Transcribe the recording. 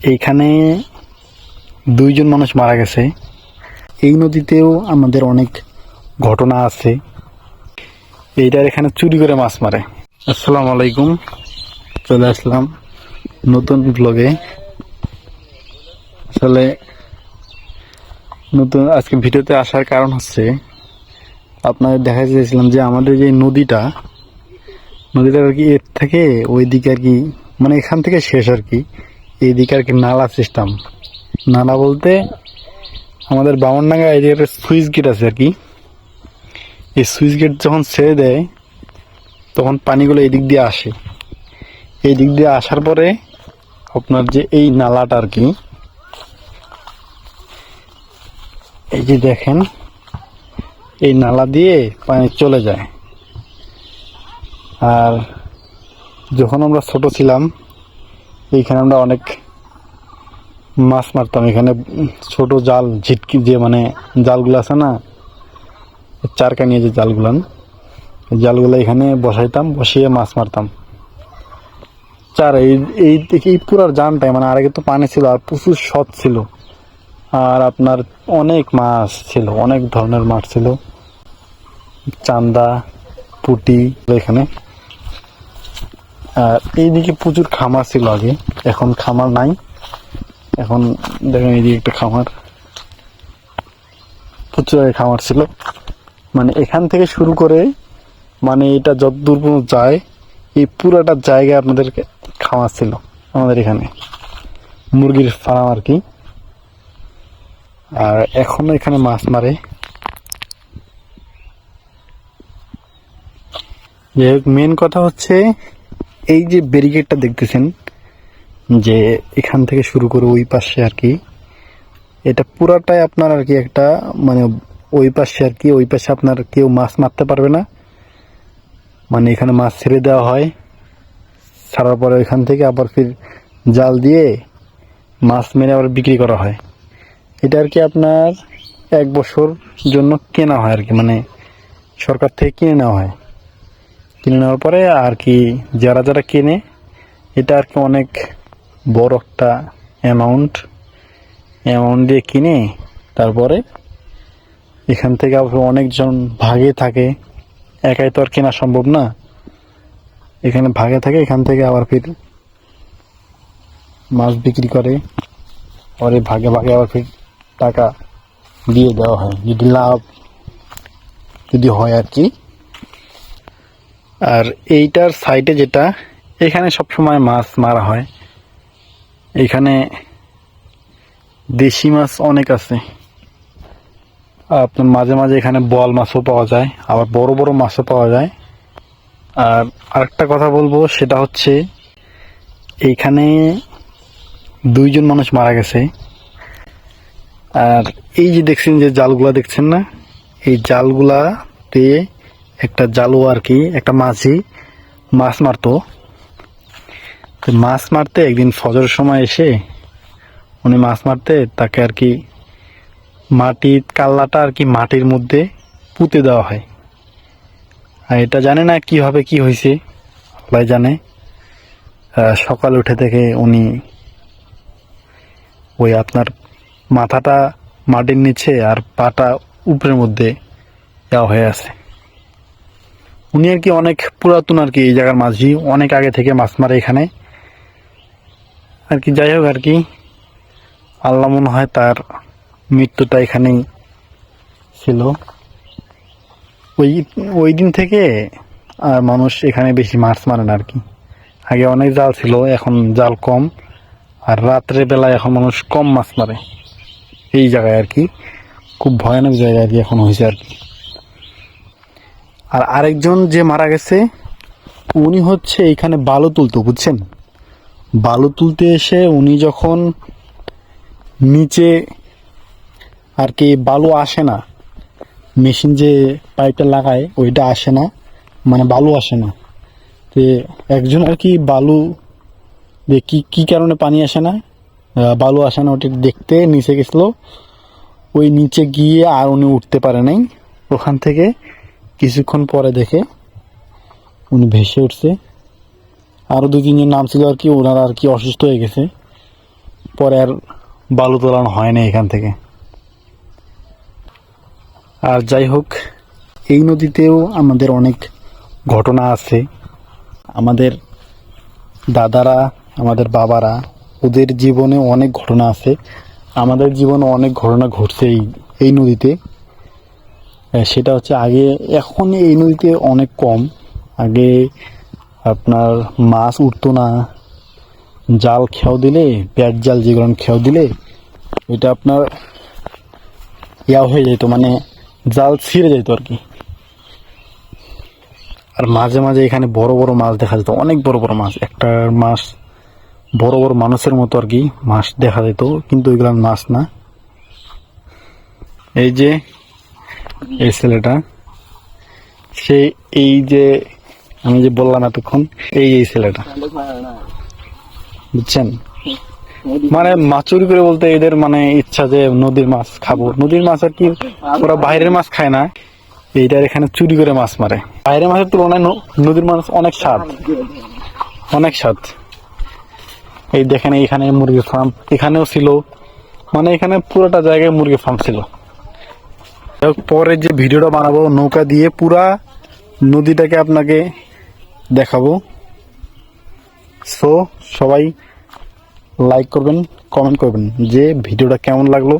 এইখানে দুইজন মানুষ মারা গেছে। এই নদীতেও আমাদের অনেক ঘটনা আছে। এইটার এখানে চুরি করে মাছ মারে। আসসালামু আলাইকুম। চলে আসলাম নতুন ব্লগে আসলে নতুন আজকে ভিডিওতে আসার কারণ হচ্ছে, আপনাদের দেখা চেয়েছিলাম যে আমাদের যে নদীটা নদীটা আর কি এর থেকে ওই দিকে আর কি মানে এখান থেকে শেষ আর কি। এই দিকে আর কি নালা সিস্টেম নালা বলতে আমাদের বামনডাঙ্গা এরিয়ার সুইচ গেট আছে আর কি। এই সুইচ গেট যখন ছেড়ে দেয়, তখন পানিগুলো এই দিক দিয়ে আসে। এই দিক দিয়ে আসার পরে আপনার যে এই নালাটা আর কি, এই যে দেখেন, এই নালা দিয়ে পানি চলে যায়। আর যখন আমরা ছোট ছিলাম এইখানে আমরা অনেক মাছ মারতাম। এখানে ছোট জাল, ঝিটকি যে মানে জালগুলো আছে না, চারকা নিয়ে যে জালগুলান জালগুলো এখানে বসাইতাম, বসিয়ে মাছ মারতাম। চার, এই এই এই পুরার জানটাই মানে আর আগে তো পানি ছিল আর প্রচুর সৎ ছিল। আর আপনার অনেক মাছ ছিল, অনেক ধরনের মাছ ছিল। চান্দা, পুটি এখানে। এইদিকে প্রচুর খামার ছিল আগে। এখন খামার নাই। এখন দেখেন এইদিকে একটা খামার। প্রচুর আগে খামার ছিল। মানে এখান থেকে শুরু করে মানে এটা যত দূর পর্যন্ত যায়, এই পুরাটা জায়গা আপনাদের খামার ছিল আমাদের এখানে। মুরগির ফার্ম আর কি। আর এখনও এখানে মাছ মারে। যাই হোক মেন কথা হচ্ছে এই যে ব্যারিকেডটা দেখতেছেন, যে এখান থেকে শুরু করে ওই পাশে আর কি, এটা পুরাটাই আপনার আর কি একটা মানে ওই পাশে আর কি, ওই পাশে আপনার কেউ মাছ মারতে পারবে না। মানে এখানে মাছ ছেড়ে দেওয়া হয়। ছাড়ার পরে ওইখান থেকে আবার ফির জাল দিয়ে মাছ মেরে আবার বিক্রি করা হয়। এটা আর কি আপনার এক বছর জন্য কেনা হয় আর কি মানে সরকার থেকে কিনে নেওয়া হয়। কিনে নেওয়ার পরে আর কি যারা যারা কেনে, এটা আর কি অনেক বড় একটা অ্যামাউন্ট অ্যামাউন্ট দিয়ে কিনে, তারপরে এখান থেকে আবার অনেকজন ভাগে থাকে। একাই তো আর কেনা সম্ভব না। এখানে ভাগে থাকে, এখান থেকে আবার ফির মাছ বিক্রি করে। পরে ভাগে ভাগে আবার ফির টাকা দিয়ে দেওয়া হয়। যদি লাভ যদি হয় আর কি। আর এইটার সাইডে যেটা, এখানে সবসময় মাছ মারা হয়। এখানে দেশি মাছ অনেক আছে। আপনার মাঝে মাঝে এখানে বল মাছও পাওয়া যায়, আবার বড় বড় মাছও পাওয়া যায়। আর আরেকটা কথা বলব, সেটা হচ্ছে এইখানে দুইজন মানুষ মারা গেছে। আর এই যে দেখছেন যে জালগুলা দেখছেন না, এই জালগুলাতে একটা জালু আর কি, একটা মাঝি মাছ মারতো। মাছ মারতে একদিন ফজরের সময় এসে উনি মাছ মারতে তাকে আর কি মাটির কাল্লাটা আর কি মাটির মধ্যে পুঁতে দেওয়া হয়। আর এটা জানে না কীভাবে কি হয়েছে, আল্লাহ জানে। সকাল উঠে থেকে উনি ওই আপনার মাথাটা মাটির নিচে আর পাটা উপরের মধ্যে দেওয়া হয়ে আছে। উনি আর কি অনেক পুরাতন আর কি এই জায়গার মাঝি, অনেক আগে থেকে মাছ মারে এখানে। আর কি যাই হোক আর কি, আল্লাহ মনে হয় তার মৃত্যুটা এখানেই ছিল। ওই ওই দিন থেকে আর মানুষ এখানে বেশি মাছ মারে না আর কি। আগে অনেক জাল ছিল, এখন জাল কম। আর রাত্রে বেলায় এখন মানুষ কম মাছ মারে। এই জায়গায় আর কি, খুব ভয়ানক জায়গা আর কি এখন হয়েছে আর কি। আর আরেকজন যে মারা গেছে, উনি হচ্ছে এখানে বালু তুলতো, বুঝছেন? বালু তুলতে এসে উনি যখন নিচে আর কি বালু আসে না, মেশিন যে পাইপটা লাগায়, ওইটা আসে না মানে বালু আসে না। তো একজন আর কি বালু কি কি কারণে পানি আসে না বালু আসে না, ওটা দেখতে নিচে গেছিল। ওই নিচে গিয়ে আর উনি উঠতে পারে নাই, ওখান থেকে কিছুক্ষণ পরে দেখে উনি ভেসে উঠছে। আরও দুই তিনজন নাম ছিল আর কি, ওনারা আর কি অসুস্থ হয়ে গেছে। পরে আর বালু তোলানো হয় না এখান থেকে। আর যাই হোক, এই নদীতেও আমাদের অনেক ঘটনা আছে। আমাদের দাদারা, আমাদের বাবারা, ওদের জীবনে অনেক ঘটনা আছে। আমাদের জীবনে অনেক ঘটনা ঘটছে এই এই নদীতে। সেটা হচ্ছে আগে এখন এই নদীতে অনেক কম। আগে আপনার মাছ উঠতো না, জাল খেয়াও দিলে পেট জাল যেগুলো খেয়াও দিলে, এটা আপনার ইয়া হয়ে যেত মানে জাল ছিঁড়ে যেত আর কি। আর মাঝে মাঝে এখানে বড় বড় মাছ দেখা যেত, অনেক বড় বড় মাছ। একটা মাছ বড় বড় মানুষের মতো আর কি মাছ দেখা যেত, কিন্তু ওইগুলো মাছ না। এই যে এই ছেলেটা, সে এই যে আমি যে বললাম এতক্ষণ, এই এই ছেলেটা। বুঝছেন? মানে মাছ চুরি করে বলতে এদের মানে ইচ্ছা যে নদীর মাছ খাব। নদীর মাছ আর কি, ওরা বাইরের মাছ খায় না। এইটার এখানে চুরি করে মাছ মারে। বাইরের মাছের তুলনায় নদীর মাছ অনেক স্বাদ। অনেক স্বাদ। এই দেখেন এইখানে মুরগির ফার্ম এখানেও ছিল। মানে এখানে পুরোটা জায়গায় মুরগি ফার্ম ছিল। পরে যে ভিডিওটা বানাবো, নৌকা দিয়ে পুরা নদীটাকে আপনাকে দেখাবো। সো সবাই লাইক করবেন কমেন্ট করবেন যে ভিডিওটা কেমন লাগল।